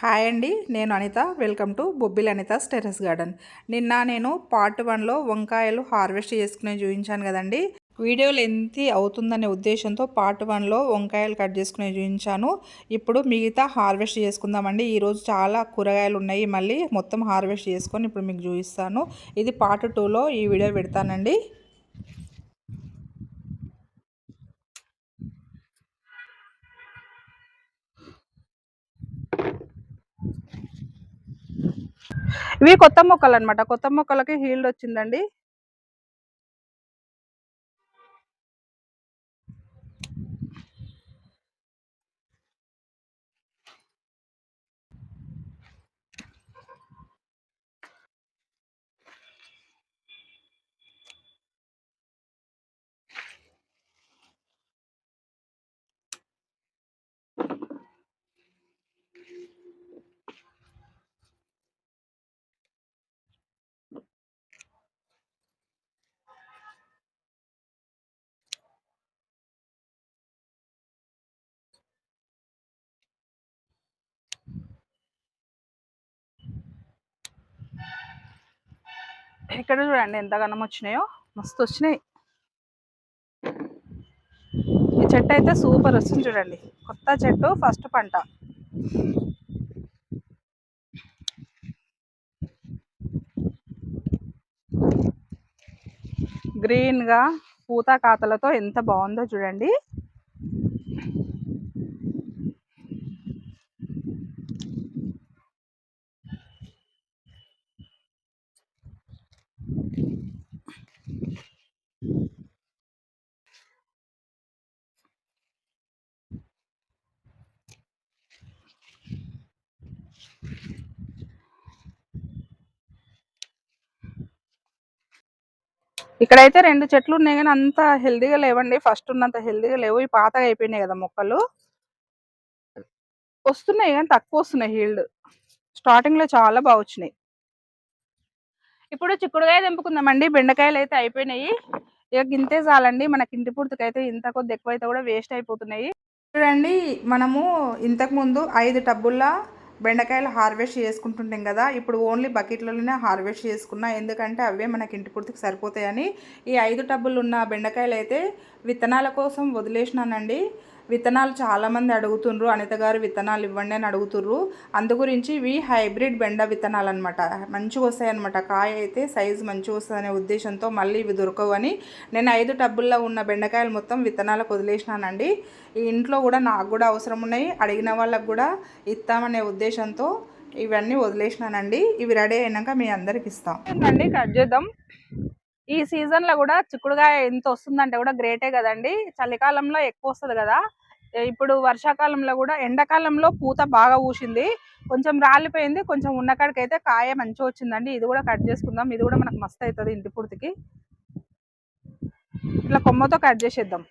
Hi అండి నేను Anitha. Welcome to Bobbili Anitha's terrace garden. నిన్న నేను పార్ట్ వన్లో వంకాయలు హార్వెస్ట్ చేసుకునే చూపించాను కదండి. వీడియోలు ఎంత అవుతుందనే ఉద్దేశంతో పార్ట్ వన్లో వంకాయలు కట్ చేసుకునే చూపించాను. ఇప్పుడు మిగతా హార్వెస్ట్ చేసుకుందామండి. ఈరోజు చాలా కూరగాయలు ఉన్నాయి. మళ్ళీ మొత్తం హార్వెస్ట్ చేసుకొని ఇప్పుడు మీకు చూపిస్తాను. ఇది పార్ట్ టూలో ఈ వీడియో పెడతానండి. ఇవి కొత్త మొక్కలు అనమాట కొత్త మొక్కలకి హీల్డ్ వచ్చిందండి. ఇక్కడ చూడండి ఎంత గనం వచ్చినాయో? మస్తు వచ్చినాయి. ఈ చెట్టు అయితే సూపర్ వస్తుంది చూడండి. కొత్త చెట్టు ఫస్ట్ పంట. గ్రీన్గా పూత కాతలతో ఎంత బాగుందో చూడండి. ఇక్కడైతే రెండు చెట్లు ఉన్నాయి కానీ అంత హెల్దీగా లేవండి. ఫస్ట్ ఉన్నంత హెల్దీగా లేవు. ఈ పాతగా అయిపోయినాయి కదా మొక్కలు. వస్తున్నాయి కానీ తక్కువ వస్తున్నాయి హీల్డ్. స్టార్టింగ్లో చాలా బాగా వచ్చినాయి. ఇప్పుడు చిక్కుడుకాయ తెంపుకుందామండి. బెండకాయలు అయితే అయిపోయినాయి. ఇక గింతే చాలండి. మనకి ఇంటి పూర్తికైతే ఇంత కొద్ది ఎక్కువైతే కూడా వేస్ట్ అయిపోతున్నాయి. చూడండి మనము ఇంతకు ముందు ఐదు టబ్బుల్లా బెండకాయలు హార్వెస్ట్ చేసుకుంటుంటాం కదా ఇప్పుడు ఓన్లీ బకెట్లలోనే హార్వెస్ట్ చేసుకున్నా ఎందుకంటే అవే మనకి ఇంటి పూర్తికి సరిపోతాయని ఈ ఐదు టబ్బులు ఉన్న బెండకాయలు అయితే విత్తనాల కోసం వదిలేసినానండి. విత్తనాలు చాలామంది అడుగుతుండ్రు. అనిత గారు విత్తనాలు ఇవ్వండి అని అడుగుతుర్రు అందు గురించి ఇవి హైబ్రిడ్ బెండ విత్తనాలు అనమాట మంచిగా వస్తాయన్నమాట. కాయ అయితే సైజు మంచిగా వస్తుందనే ఉద్దేశంతో మళ్ళీ ఇవి దొరకవని నేను ఐదు టబ్బుల్లో ఉన్న బెండకాయలు మొత్తం విత్తనాలకు వదిలేసినానండి. ఈ ఇంట్లో కూడా నాకు కూడా అవసరం ఉన్నాయి. అడిగిన వాళ్ళకు కూడా ఇస్తామనే ఉద్దేశంతో ఇవన్నీ వదిలేసినానండి. ఇవి రెడీ అయినాక మీ అందరికి ఇస్తాం. అండి కట్ చేద్దాం. ఈ సీజన్లో కూడా చిక్కుడుగా ఎంత వస్తుందంటే కూడా గ్రేటే కదండి. చలికాలంలో ఎక్కువ వస్తుంది కదా. ఇప్పుడు వర్షాకాలంలో కూడా ఎండాకాలంలో పూత బాగా ఊసింది కొంచెం రాలిపోయింది. కొంచెం ఉన్నకాడికైతే కాయ మంచిగా వచ్చిందండి. ఇది కూడా కట్ చేసుకుందాం. ఇది కూడా మనకు మస్తు అవుతుంది ఇంటి పూర్తికి. ఇట్లా కొమ్మతో కట్ చేసేద్దాం.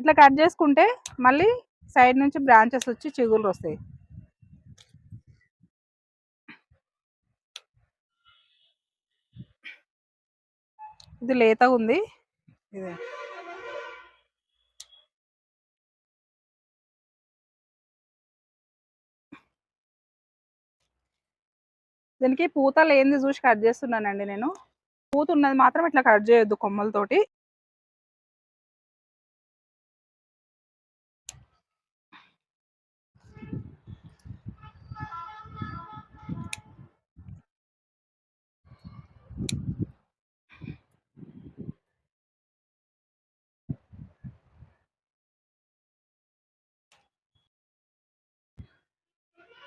ఇట్లా కట్ చేసుకుంటే మళ్ళీ సైడ్ నుంచి బ్రాంచెస్ వచ్చి చిగుళ్ళు వస్తాయి. ఇది లేతగా ఉంది. ఇది. దీనికి పూత లేనిది చూసి కట్ చేస్తున్నానండి నేను. పూత ఉన్నది మాత్రం ఇట్లా కట్ చేయొద్దు కొమ్మలతోటి.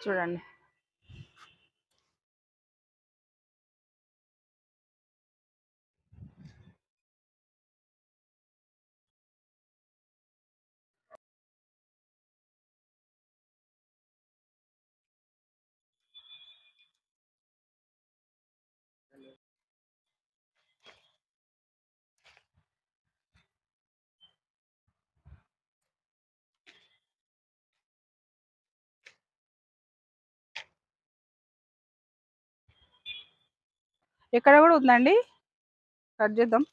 చూడండి ఎక్కడ కూడా ఉందండి కట్ చేద్దాం.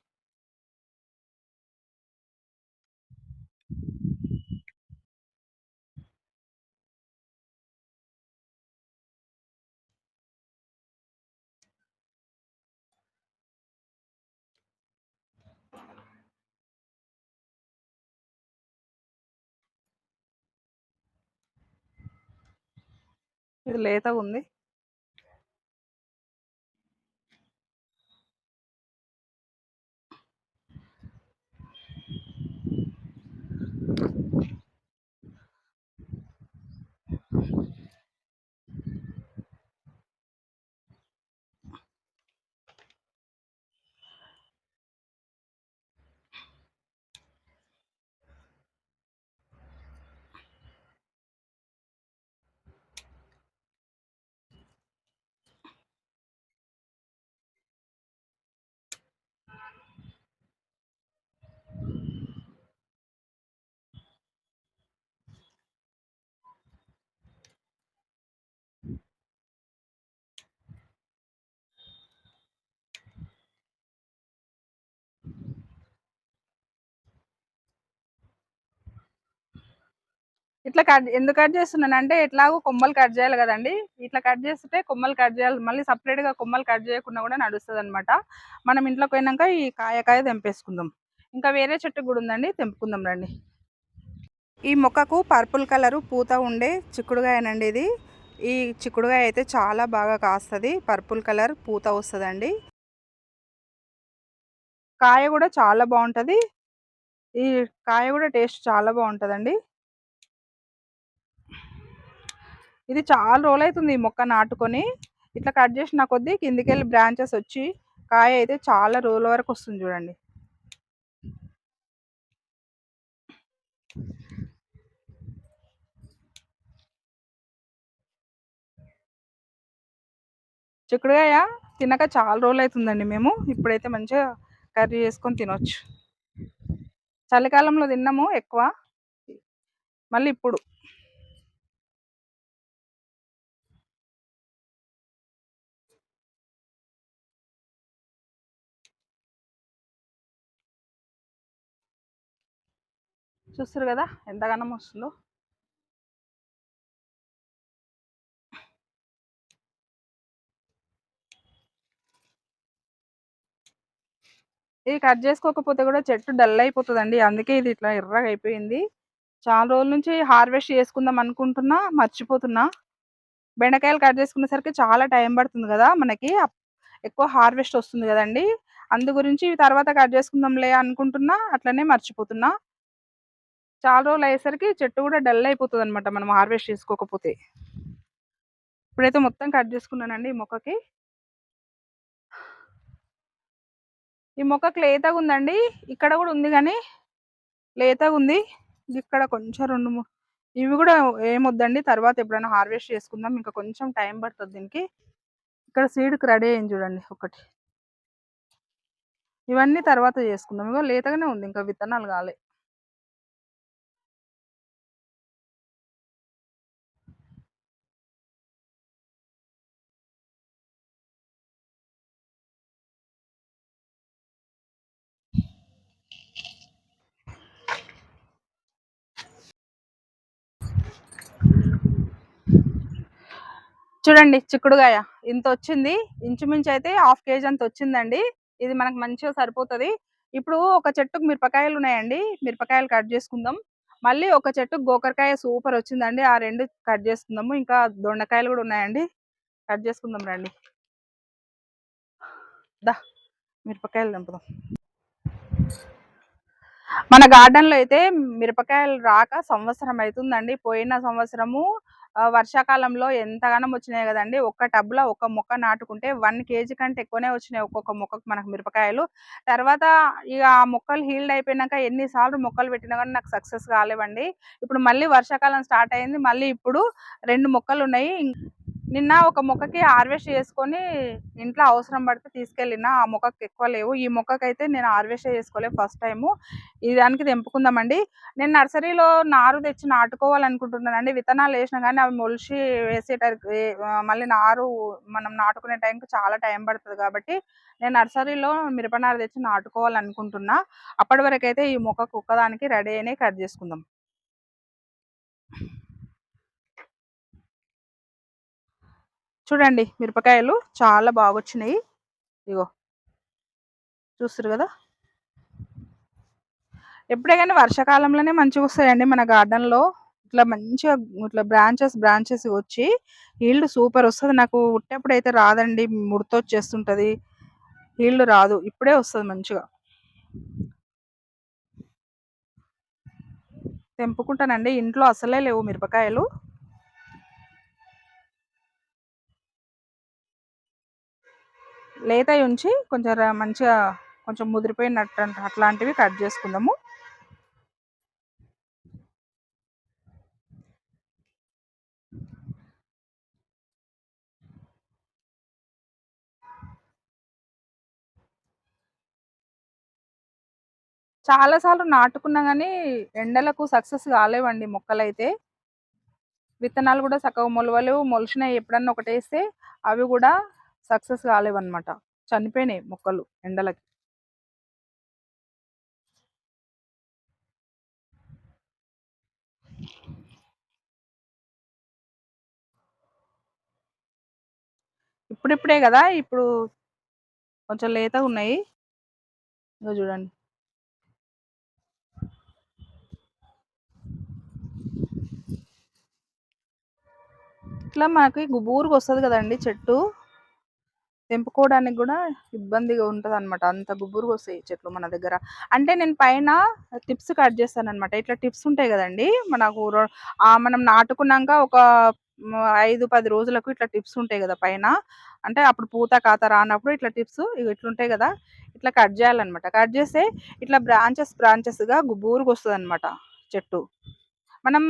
ఇది లేతగా ఉంది. ఇట్లా కట్ ఎందుకు కట్ చేస్తున్నాను అంటే ఎట్లాగో కొమ్మలు కట్ చేయాలి కదండి. ఇట్లా కట్ చేస్తే కొమ్మలు కట్ చేయాలి. మళ్ళీ సపరేట్గా కొమ్మలు కట్ చేయకుండా కూడా నడుస్తుంది అనమాట మనం ఇంట్లోకి పోయినాక ఈ కాయకాయ తెంపేసుకుందాం. ఇంకా వేరే చెట్టు కూడా ఉందండి తెంపుకుందాం రండి. ఈ మొక్కకు పర్పుల్ కలరు పూత ఉండే చిక్కుడుగాయనండి ఇది. ఈ చిక్కుడుగాయ అయితే చాలా బాగా కాస్తుంది. పర్పుల్ కలర్ పూత వస్తుందండి. కాయ కూడా చాలా బాగుంటుంది. ఈ కాయ కూడా టేస్ట్ చాలా బాగుంటుందండి. ఇది చాలా రోజులు అవుతుంది ఈ మొక్క నాటుకొని. ఇట్లా కట్ చేసిన కొద్దీ కిందికెళ్ళి బ్రాంచెస్ వచ్చి కాయ అయితే చాలా రోజుల వరకు వస్తుంది చూడండి. చిక్కుడుకాయ తినక చాలా రోజులు అవుతుందండి మేము. ఇప్పుడైతే మంచిగా కర్రీ చేసుకొని తినొచ్చు. చలికాలంలో తిన్నాము ఎక్కువ. మళ్ళీ ఇప్పుడు. చూస్తారు కదా! ఎంతగానం వస్తుందో. ఇది కట్ చేసుకోకపోతే కూడా చెట్టు డల్ అయిపోతుందండి. అందుకే ఇది ఇట్లా ఎర్రగా అయిపోయింది. చాలా రోజుల నుంచి హార్వెస్ట్ చేసుకుందాం అనుకుంటున్నా మర్చిపోతున్నా. బెండకాయలు కట్ చేసుకునేసరికి చాలా టైం పడుతుంది కదా మనకి. ఎక్కువ హార్వెస్ట్ వస్తుంది కదండి. అందు గురించి తర్వాత కట్ చేసుకుందాంలే అనుకుంటున్నా అట్లనే మర్చిపోతున్నా. చాలా రోజులు అయ్యేసరికి చెట్టు కూడా డల్ అయిపోతుంది అనమాట మనం హార్వెస్ట్ చేసుకోకపోతే. ఇప్పుడైతే మొత్తం కట్ చేసుకున్నానండి ఈ మొక్కకి. ఈ మొక్కకు లేతగా ఉందండి. ఇక్కడ కూడా ఉంది కానీ లేతగా ఉంది. ఇక్కడ కొంచెం రెండు ఇవి కూడా ఏమొద్దండి. తర్వాత ఎప్పుడైనా హార్వెస్ట్ చేసుకుందాం. ఇంకా కొంచెం టైం పడుతుంది దీనికి. ఇక్కడ సీడ్కి రెడీ అయింది చూడండి ఒకటి. ఇవన్నీ తర్వాత చేసుకుందాం. ఇగో లేతగానే ఉంది. ఇంకా విత్తనాలు కాలే. చూడండి చిక్కుడుగాయ. ఇంత వచ్చింది. ఇంచుమించు అయితే హాఫ్ కేజీ అంత వచ్చిందండి. ఇది మనకు మంచిగా సరిపోతుంది. ఇప్పుడు ఒక చెట్టుకు మిరపకాయలు ఉన్నాయండి. మిరపకాయలు కట్ చేసుకుందాం. మళ్ళీ ఒక చెట్టు గోకరకాయ సూపర్ వచ్చిందండి. ఆ రెండు కట్ చేసుకుందాము. ఇంకా దొండకాయలు కూడా ఉన్నాయండి. కట్ చేసుకుందాం రండి. దా మిరపకాయలు దింపుదాం. మన గార్డెన్లో అయితే మిరపకాయలు రాక సంవత్సరం అవుతుందండి. పోయిన సంవత్సరము వర్షాకాలంలో ఎంతగానం వచ్చినాయి కదండి. ఒక్క టబ్లో ఒక మొక్క నాటుకుంటే వన్ కేజీ కంటే ఎక్కువనే వచ్చినాయి ఒక్కొక్క మొక్కకు మనకు మిరపకాయలు. తర్వాత ఇక ఆ మొక్కలు హీల్డ్ అయిపోయినాక ఎన్నిసార్లు మొక్కలు పెట్టినా కానీ నాకు సక్సెస్ కాలేవండి. ఇప్పుడు మళ్ళీ వర్షాకాలం స్టార్ట్ అయింది. మళ్ళీ ఇప్పుడు రెండు మొక్కలు ఉన్నాయి. నిన్న ఒక మొక్కకి హార్వెస్ట్ చేసుకొని ఇంట్లో అవసరం పడితే తీసుకెళ్ళిన ఆ మొక్కకి ఎక్కువ లేవు. ఈ మొక్కకైతే నేను హార్వెస్ట్ చేసుకోలేదు ఫస్ట్ టైము. ఈ దానికి తెంపుకుందామండి. నేను నర్సరీలో నారు తెచ్చి నాటుకోవాలనుకుంటున్నానండి. విత్తనాలు వేసినా కానీ అవి మొలిచి వేసేటరికి మళ్ళీ నారు మనం నాటుకునే టైంకి చాలా టైం పడుతుంది కాబట్టి నేను నర్సరీలో మిరపనారు తెచ్చి నాటుకోవాలనుకుంటున్నా. అప్పటి వరకు అయితే ఈ మొక్క కుక్కదానికి రెడీ అయినాయి కట్ చేసుకుందాం. చూడండి మిరపకాయలు చాలా బాగా వచ్చినాయి ఇగో. చూస్తారు కదా? ఎప్పుడే కానీ వర్షాకాలంలోనే మంచిగా వస్తాయండి మన గార్డెన్లో. ఇట్లా మంచిగా ఇట్లా బ్రాంచెస్ బ్రాంచెస్ వచ్చి ఈల్డ్ సూపర్ వస్తుంది. నాకు ఉట్టేప్పుడు అయితే రాదండి ముడతొచ్చేస్తుంటుంది. ఈల్డ్ రాదు ఇప్పుడే వస్తుంది మంచిగా. తెంపుకుంటానండి ఇంట్లో అసలే లేవు మిరపకాయలు. లేత ఉంచి కొంచెం మంచిగా కొంచెం ముదిరిపోయినట్టు అట్లాంటివి కట్ చేసుకుందాము. చాలా సార్లు నాటుకున్నా కానీ ఎండలకు సక్సెస్ కాలేవండి మొక్కలైతే. విత్తనాలు కూడా చక్కగా మొలవలు మొలిచినాయి ఎప్పుడన్నా ఒకటి వేస్తే అవి కూడా సక్సెస్ కాలేవన్నమాట చనిపోయినాయి మొక్కలు ఎండలకి. ఇప్పుడిప్పుడే కదా ఇప్పుడు కొంచెం లేతగా ఉన్నాయి. ఇంకా చూడండి. ఇట్లా మనకి గుబూరుకు వస్తుంది కదండి చెట్టు. తెంపుకోవడానికి కూడా ఇబ్బందిగా ఉంటుంది అనమాట అంత గుబ్బురుగా వస్తాయి చెట్లు మన దగ్గర. అంటే నేను పైన టిప్స్ కట్ చేస్తాను అనమాట ఇట్లా టిప్స్ ఉంటాయి కదండి. మనకు మనం నాటుకున్నాక ఒక ఐదు పది రోజులకు ఇట్లా టిప్స్ ఉంటాయి కదా పైన. అంటే అప్పుడు పూత కాత రానప్పుడు ఇట్లా టిప్స్ ఇట్లుంటాయి కదా. ఇట్లా కట్ చేయాలన్నమాట. కట్ చేస్తే ఇట్లా బ్రాంచెస్ బ్రాంచెస్గా గుబూరుగా వస్తుంది అనమాట చెట్టు. మనం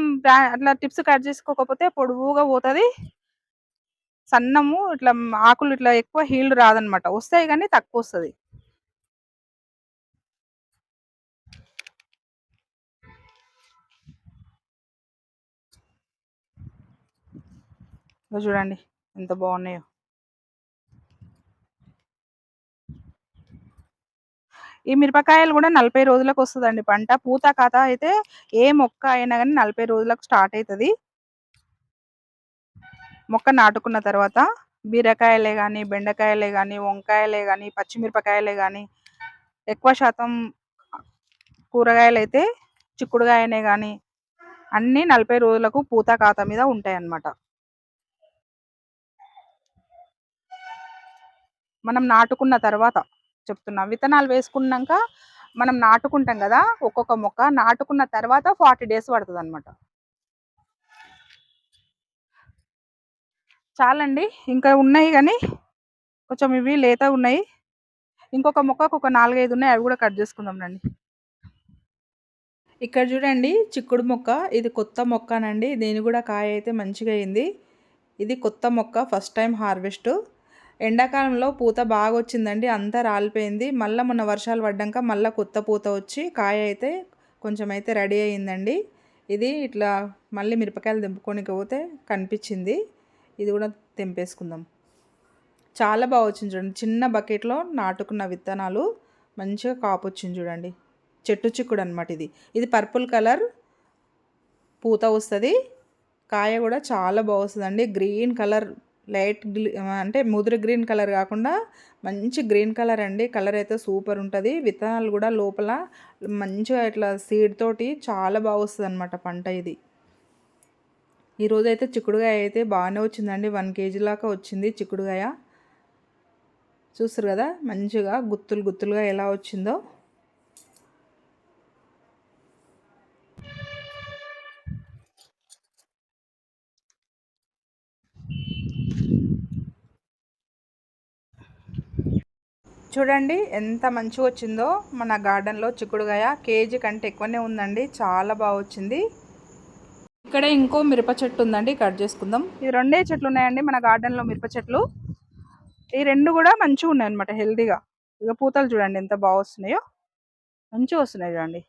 అట్లా టిప్స్ కట్ చేసుకోకపోతే పొడువుగా పోతుంది. సన్నము ఇట్లా ఆకులు ఇట్లా ఎక్కువ హీల్డ్ రాదనమాట. వస్తాయి కానీ తక్కువ వస్తుంది చూడండి ఎంత బాగున్నాయో. ఈ మిరపకాయలు కూడా నలభై రోజులకు వస్తుందండి పంట. పూత కథ అయితే ఏ మొక్క అయినా కానీ నలభై రోజులకు స్టార్ట్ అవుతుంది మొక్క నాటుకున్న తర్వాత బీరకాయలే కానీ బెండకాయలే కానీ వంకాయలే కానీ పచ్చిమిరపకాయలే కానీ ఎక్కువ శాతం కూరగాయలు అయితే చిక్కుడుగాయనే కానీ అన్నీ నలభై రోజులకు పూత ఖాతా మీద ఉంటాయి అన్నమాట మనం నాటుకున్న తర్వాత చెప్తున్నా విత్తనాలు వేసుకున్నాక మనం నాటుకుంటాం కదా ఒక్కొక్క మొక్క నాటుకున్న తర్వాత ఫార్టీ డేస్ పడుతుంది అనమాట చాలండి. ఇంకా ఉన్నాయి కానీ కొంచెం ఇవి లేత ఉన్నాయి. ఇంకొక మొక్కకు ఒక నాలుగైదు ఉన్నాయి. అవి కూడా కట్ చేసుకుందాం రండి. ఇక్కడ చూడండి చిక్కుడు మొక్క. ఇది కొత్త మొక్కనండి. దీని కూడా కాయ అయితే మంచిగా అయింది. ఇది కొత్త మొక్క. First time harvest. ఎండాకాలంలో పూత బాగా వచ్చిందండి. అంతా రాలిపోయింది. మళ్ళీ మొన్న వర్షాలు పడ్డాక మళ్ళీ కొత్త పూత వచ్చి కాయ అయితే కొంచెం అయితే రెడీ అయ్యిందండి. ఇది ఇట్లా మళ్ళీ మిరపకాయలు దింపుకోనికి పోతే కనిపించింది. ఇది కూడా తెంపేసుకుందాం. చాలా బాగా వచ్చింది చూడండి. చిన్న బకెట్లో నాటుకున్న విత్తనాలు మంచిగా కాపు వచ్చింది చూడండి. చెట్టు చిక్కుడు అనమాట ఇది. ఇది పర్పుల్ కలర్ పూత వస్తుంది. కాయ కూడా చాలా బాగుంటుందండి గ్రీన్ కలర్ లైట్ అంటే ముదురు గ్రీన్ కలర్ కాకుండా మంచి గ్రీన్ కలర్ అండి. కలర్ అయితే సూపర్ ఉంటుంది. విత్తనాలు కూడా లోపల మంచిగా ఇట్లా సీడ్ తోటి చాలా బాగా వస్తుంది అనమాట పంట ఇది. ఈరోజు అయితే చిక్కుడుగాయ అయితే బాగానే వచ్చిందండి. వన్ కేజీ లాగా వచ్చింది చిక్కుడుగాయ. చూస్తారు కదా మంచిగా గుత్తులు గుత్తులుగా ఎలా వచ్చిందో. చూడండి ఎంత మంచిగా వచ్చిందో మన గార్డెన్లో చిక్కుడుగాయ. కేజీ కంటే ఎక్కువనే ఉందండి. చాలా బాగా వచ్చింది. ఇక్కడ ఇంకో మిరప చెట్టు ఉందండి కట్ చేసుకుందాం. ఈ రెండే చెట్లు ఉన్నాయండి మన గార్డెన్లో మిరప చెట్లు. ఈ రెండు కూడా మంచిగా ఉన్నాయి అనమాట హెల్దీగా. ఇక పూతలు చూడండి ఎంత బాగా వస్తున్నాయో. మంచిగా వస్తున్నాయి చూడండి.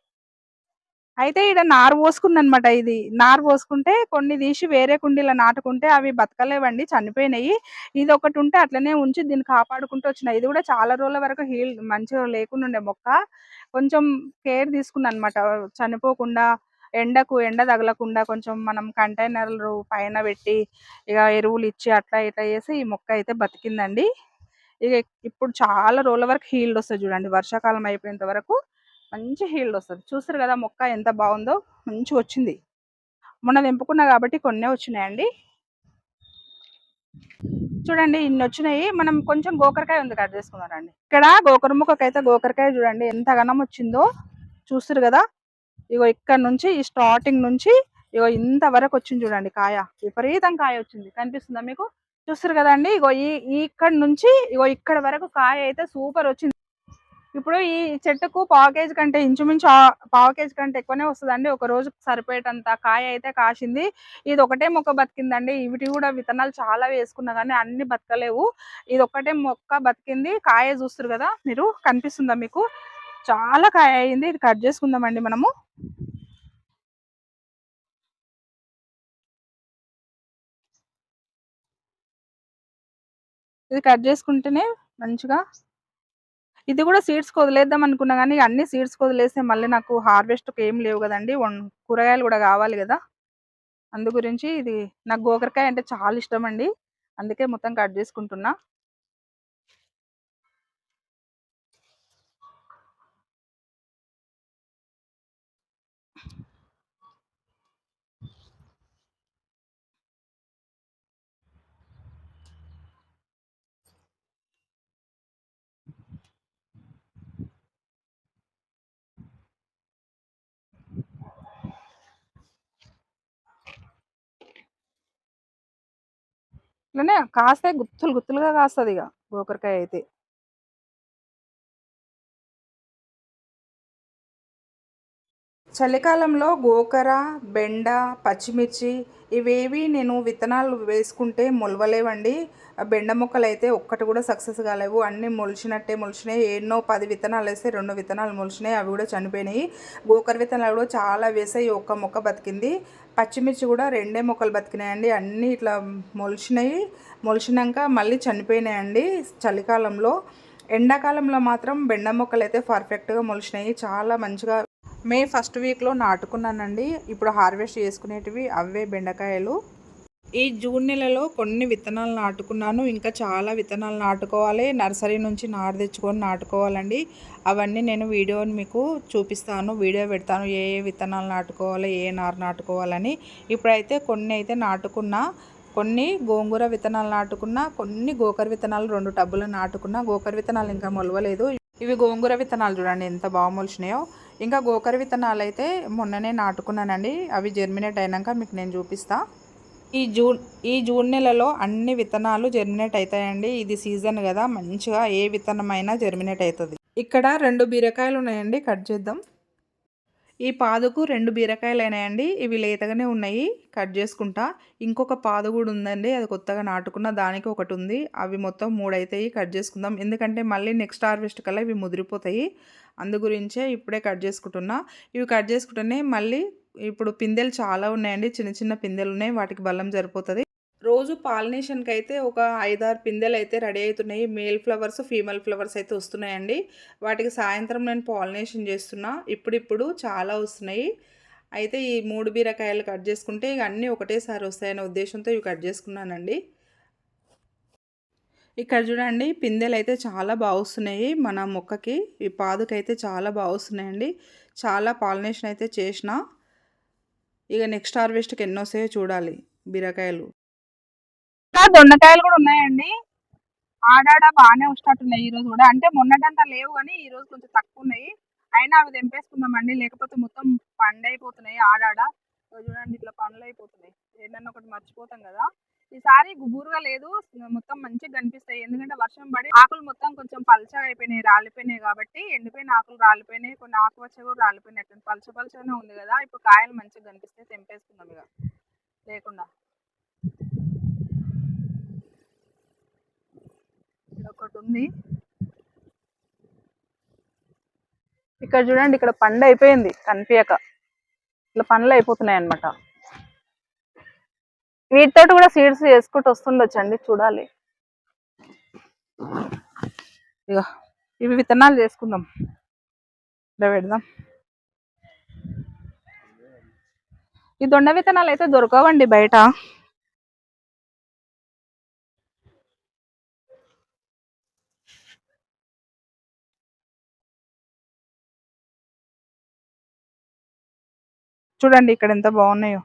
అయితే ఇక్కడ నారు పోసుకుందనమాట ఇది. నారు పోసుకుంటే కొన్ని తీసి వేరే కుండీలో నాటుకుంటే అవి బతకలేవండి చనిపోయినాయి. ఇది ఒకటి ఉంటే అట్లనే ఉంచి దీన్ని కాపాడుకుంటూ వచ్చినాయి. ఇది కూడా చాలా రోజుల వరకు హీల్ మంచిగా లేకుండా ఉండే మొక్క. కొంచెం కేర్ తీసుకున్నా అనమాట చనిపోకుండా ఎండకు ఎండ తగలకుండా కొంచెం మనం కంటైనర్లు పైన పెట్టి ఇక ఎరువులు ఇచ్చి అట్లా ఇట్లా చేసి ఈ మొక్క అయితే బతికిందండి. ఇక ఇప్పుడు చాలా రోజుల వరకు హీల్డ్ వస్తుంది చూడండి. వర్షాకాలం అయిపోయేంత వరకు మంచి హీల్డ్ వస్తుంది. చూస్తారు కదా మొక్క ఎంత బాగుందో మంచి వచ్చింది. మొన్న తెంపుకున్నా కాబట్టి కొన్నే వచ్చినాయండి. చూడండి ఇన్ని వచ్చినాయి. మనం కొంచెం గోకరకాయ ఉంది కట్ చేసుకున్నారండి ఇక్కడ గోకర ముక్కకైతే గోకరకాయ చూడండి ఎంత ఘనం వచ్చిందో. చూస్తారు కదా ఇగో ఇక్కడ నుంచి ఈ స్టార్టింగ్ నుంచి ఇగో ఇంతవరకు వచ్చింది చూడండి కాయ. విపరీతం కాయ వచ్చింది. కనిపిస్తుందా మీకు? చూస్తారు కదండి ఇగో ఈ ఇక్కడ నుంచి ఇగో ఇక్కడ వరకు కాయ అయితే సూపర్ వచ్చింది. ఇప్పుడు ఈ చెట్టుకు పావు కేజీ కంటే ఇంచుమించు పావు కేజీ కంటే ఎక్కువనే వస్తుందండి. ఒక రోజు సరిపోయేటంత కాయ అయితే కాసింది. ఇది ఒకటే మొక్క బతికిందండి. ఇవిటి కూడా విత్తనాలు చాలా వేసుకున్నా కానీ అన్ని బతకలేవు. ఇది ఒకటే మొక్క బతికింది. కాయ చూస్తారు కదా మీరు? కనిపిస్తుందా మీకు? చాలా కాయ అయింది. ఇది కట్ చేసుకుందామండి మనము. ఇది కట్ చేసుకుంటేనే మంచిగా. ఇది కూడా సీడ్స్ వదిలేద్దాం అనుకున్నా కానీ అన్ని సీడ్స్ వదిలేస్తే మళ్ళీ నాకు హార్వెస్ట్కి ఏం లేవు కదండి. కూరగాయలు కూడా కావాలి కదా. అందు గురించి ఇది నాకు గోకరకాయ అంటే చాలా ఇష్టం అండి. అందుకే మొత్తం కట్ చేసుకుంటున్నా. ఇట్లనే కాస్తే గుత్తులు గుత్తులుగా కాస్తుంది ఇక గోకరకాయ అయితే. చలికాలంలో గోకర బెండ పచ్చిమిర్చి ఇవేవి నేను విత్తనాలు వేసుకుంటే మొలవలేవండి. బెండ మొక్కలు అయితే ఒక్కటి కూడా సక్సెస్ కాలేవు. అన్నీ మొలిచినట్టే మొలిచినాయి. ఎన్నో పది విత్తనాలు వేస్తే రెండు విత్తనాలు మొలిచినాయి. అవి కూడా చనిపోయినాయి. గోకర విత్తనాలు కూడా చాలా వేసాయి. ఒక్క మొక్క బతికింది. పచ్చిమిర్చి కూడా రెండే మొక్కలు బతికినాయండి. అన్నీ ఇట్లా మొలిచినాయి. మొలిచినాక మళ్ళీ చనిపోయినాయండి చలికాలంలో. ఎండాకాలంలో మాత్రం బెండ మొక్కలు అయితే పర్ఫెక్ట్గా మొలిచినాయి. చాలా మంచిగా మే ఫస్ట్ వీక్లో నాటుకున్నానండి. ఇప్పుడు హార్వెస్ట్ చేసుకునేటివి అవే బెండకాయలు. ఈ జూన్ నెలలో కొన్ని విత్తనాలు నాటుకున్నాను. ఇంకా చాలా విత్తనాలు నాటుకోవాలి. నర్సరీ నుంచి నారు తెచ్చుకొని నాటుకోవాలండి. అవన్నీ నేను వీడియోని మీకు చూపిస్తాను. వీడియో పెడతాను. ఏ ఏ విత్తనాలు నాటుకోవాలి? ఏ నారు నాటుకోవాలని. ఇప్పుడైతే కొన్ని అయితే నాటుకున్నా కొన్ని గోంగూర విత్తనాలు నాటుకున్నా కొన్ని గోకర విత్తనాలు రెండు టబ్బులు నాటుకున్నా గోకర విత్తనాలు ఇంకా మొలవలేదు. ఇవి గోంగూర విత్తనాలు చూడండి ఎంత బాగా మొలిచినాయో. ఇంకా గోకర విత్తనాలు అయితే మొన్ననే నాటుకున్నానండి. అవి జర్మినేట్ అయినాక మీకు నేను చూపిస్తాను ఈ జూన్ ఈ జూన్ నెలలో అన్ని విత్తనాలు జర్మినేట్ అవుతాయండి. ఇది సీజన్ కదా మంచిగా ఏ విత్తనమైనా జర్మినేట్ అవుతుంది. ఇక్కడ రెండు బీరకాయలు ఉన్నాయండి కట్ చేద్దాం. ఈ పాదుకు రెండు బీరకాయలు అయినాయండి ఇవి లేతగానే ఉన్నాయి కట్ చేసుకుంటా. ఇంకొక పాదు కూడా ఉందండి అది కొత్తగా నాటుకున్న దానికి ఒకటి ఉంది. అవి మొత్తం మూడు అవుతాయి కట్ చేసుకుందాం. ఎందుకంటే మళ్ళీ నెక్స్ట్ హార్వెస్ట్ కల్లా ఇవి ముదిరిపోతాయి. అందు గురించే ఇప్పుడే కట్ చేసుకుంటున్నా. ఇవి కట్ చేసుకుంటేనే మళ్ళీ ఇప్పుడు పిందెలు చాలా ఉన్నాయండి. చిన్న చిన్న పిందెలు ఉన్నాయి. వాటికి బలం సరిపోతుంది. రోజు పాలినేషన్కి అయితే ఒక ఐదారు పిందెలు అయితే రెడీ అవుతున్నాయి. మేల్ ఫ్లవర్స్ ఫీమేల్ ఫ్లవర్స్ అయితే వస్తున్నాయండి. వాటికి సాయంత్రం నేను పాలినేషన్ చేస్తున్నా. ఇప్పుడిప్పుడు చాలా వస్తున్నాయి. అయితే ఈ మూడు బీరకాయలు కట్ చేసుకుంటే ఇక అన్నీ ఒకటేసారి వస్తాయనే ఉద్దేశంతో ఇవి కట్ చేసుకున్నానండి. ఇక్కడ చూడండి పిందెలు అయితే చాలా బాగుస్తున్నాయి మన మొక్కకి. ఈ పాదుకైతే చాలా బాగుస్తున్నాయండి చాలా పాలినేషన్ అయితే చేసిన. ఇక నెక్స్ట్ హార్వెస్ట్కి ఎన్నో వస్తాయో చూడాలి బీరకాయలు. దొండకాయలు కూడా ఉన్నాయండి. ఆడాడ బాగానే వచ్చినట్టున్నాయి ఈ రోజు కూడా. అంటే మొన్నటంతా లేవు కానీ ఈ రోజు కొంచెం తక్కువ ఉన్నాయి. అయినా అవి తెంపేసుకుందామండి. లేకపోతే మొత్తం పండు అయిపోతున్నాయి ఆడాడ చూడండి ఇట్లా పండ్లు అయిపోతున్నాయి ఏదన్నా ఒకటి మర్చిపోతాం కదా. ఈసారి గుబురుగా లేదు. మొత్తం మంచిగా కనిపిస్తాయి. ఎందుకంటే వర్షం పడి ఆకులు మొత్తం కొంచెం పలచగా అయిపోయినాయి రాలిపోయినాయి కాబట్టి ఎండిపోయిన ఆకులు రాలిపోయినాయి. కొన్ని ఆకు కూడా రాలిపోయినట్టు పలచ పలచగానే ఉంది కదా. ఇప్పుడు కాయలు మంచిగా కనిపిస్తాయి తెంపేసుకుందాం ఇక. లేకుండా. ఒకటి ఉంది. ఇక్కడ చూడండి ఇక్కడ పండు అయిపోయింది. కనిపించక ఇట్లా పండ్లు అయిపోతున్నాయి అనమాట వీటితో కూడా సీడ్స్ వేసుకుంటూ వస్తుండొచ్చు అండి చూడాలి. ఇక ఇవి విత్తనాలు చేసుకుందాం. ఇలా పెడదాం. ఈ దొండ విత్తనాలు అయితే దొరకవండి బయట. చూడండి ఇక్కడ ఎంత బాగున్నాయో.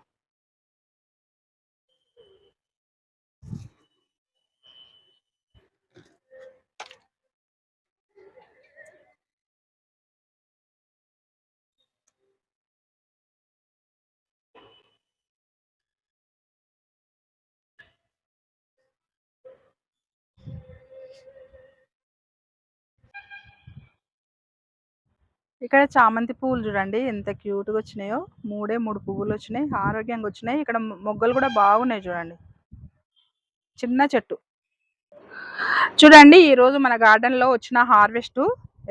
ఇక్కడ చామంతి పువ్వులు చూడండి ఎంత క్యూట్గా వచ్చినాయో. మూడే మూడు పువ్వులు వచ్చినాయి ఆరోగ్యంగా వచ్చినాయి. ఇక్కడ మొగ్గలు కూడా బాగున్నాయి చూడండి. చిన్న చెట్టు. చూడండి ఈరోజు మన గార్డెన్లో వచ్చిన హార్వెస్ట్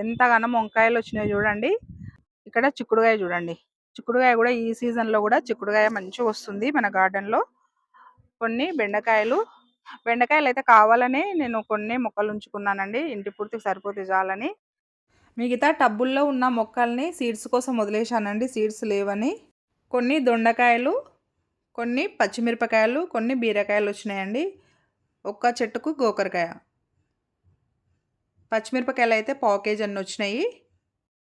ఎంతగానో వంకాయలు వచ్చినాయి చూడండి. ఇక్కడ చిక్కుడుగాయ చూడండి. చిక్కుడుగాయ కూడా ఈ సీజన్లో కూడా చిక్కుడుగాయ మంచిగా వస్తుంది మన గార్డెన్లో కొన్ని బెండకాయలు. బెండకాయలు అయితే కావాలని నేను కొన్ని మొక్కలు ఉంచుకున్నానండి. ఇంటి పూర్తికి సరిపోతే చాలని. మిగతా టబ్బుల్లో ఉన్న మొక్కల్ని సీడ్స్ కోసం వదిలేశానండి. సీడ్స్ లేవని. కొన్ని దొండకాయలు కొన్ని పచ్చిమిరపకాయలు కొన్ని బీరకాయలు వచ్చినాయండి. ఒక్క చెట్టుకు గోకరకాయ. పచ్చిమిరపకాయలు అయితే పావు కేజీ అన్ని వచ్చినాయి.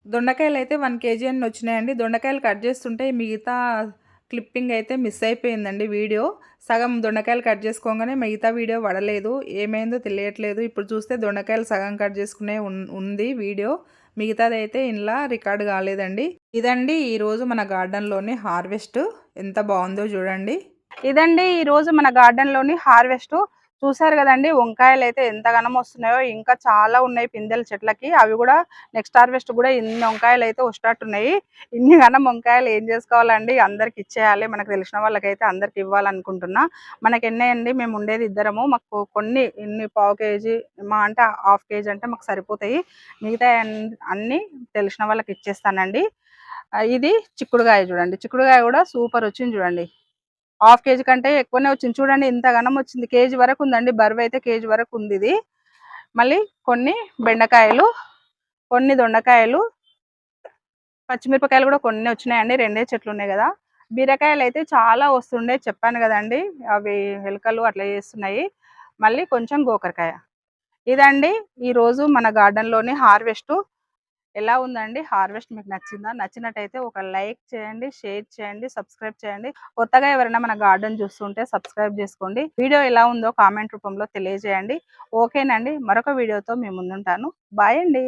దొండకాయలు అయితే వన్ కేజీ అన్ని వచ్చినాయండి. దొండకాయలు కట్ చేస్తుంటే మిగతా క్లిప్పింగ్ అయితే మిస్ అయిపోయిందండి వీడియో. సగం దొండకాయలు కట్ చేసుకోగానే మిగతా వీడియో పడలేదు. ఏమైందో తెలియట్లేదు. ఇప్పుడు చూస్తే దొండకాయలు సగం కట్ చేసుకునే ఉంది వీడియో. మిగతాది అయితే ఇంట్లో రికార్డ్ కాలేదండి. ఇదండి ఈరోజు మన గార్డెన్లోని హార్వెస్ట్. ఎంత బాగుందో చూడండి. ఇదండి ఈరోజు మన గార్డెన్లోని హార్వెస్ట్. చూసారు కదండి వంకాయలు అయితే ఎంతగానం వస్తున్నాయో ఇంకా చాలా ఉన్నాయి పిందెల చెట్లకి. అవి కూడా నెక్స్ట్ హార్వెస్ట్ కూడా ఇన్ని వంకాయలు అయితే వస్తున్నట్టున్నాయి. ఇన్ని గనం వంకాయలు ఏం చేసుకోవాలండి? అందరికి ఇచ్చేయాలి. మనకు తెలిసిన వాళ్ళకైతే అందరికి ఇవ్వాలనుకుంటున్నా. మనకి ఎన్నయండి? మేము ఉండేది ఇద్దరము. మాకు కొన్ని ఇన్ని పావు కేజీ మా అంటే హాఫ్ కేజీ అంటే మాకు సరిపోతాయి. మిగతా అన్ని తెలిసిన వాళ్ళకి ఇచ్చేస్తానండి. ఇది చిక్కుడుగాయ చూడండి. చిక్కుడుగాయ కూడా సూపర్ వచ్చింది చూడండి. హాఫ్ కేజీ కంటే ఎక్కువనే వచ్చింది. చూడండి ఇంత ఘనం వచ్చింది. కేజీ వరకు ఉందండి. బరువు అయితే కేజీ వరకు ఉంది ఇది. మళ్ళీ కొన్ని బెండకాయలు కొన్ని దొండకాయలు పచ్చిమిరపకాయలు కూడా కొన్ని వచ్చినాయండి. రెండే చెట్లు ఉన్నాయి కదా. బీరకాయలు అయితే చాలా వస్తుండే చెప్పాను కదండి. అవి ఎలుకలు అట్లా చేస్తున్నాయి. మళ్ళీ కొంచెం గోకరకాయ. ఇదండి ఈరోజు మన గార్డెన్లోని హార్వెస్ట్. ఎలా ఉందండి? హార్వెస్ట్ మీకు నచ్చిందా? నచ్చినట్టయితే ఒక లైక్ చేయండి షేర్ చేయండి సబ్స్క్రైబ్ చేయండి. కొత్తగా ఎవరైనా మన గార్డెన్ చూస్తుంటే సబ్స్క్రైబ్ చేసుకోండి. వీడియో ఎలా ఉందో కామెంట్ రూపంలో తెలియజేయండి. ఓకేనండి. మరొక వీడియోతో మేము ముందుంటాను. బాయ్ అండి.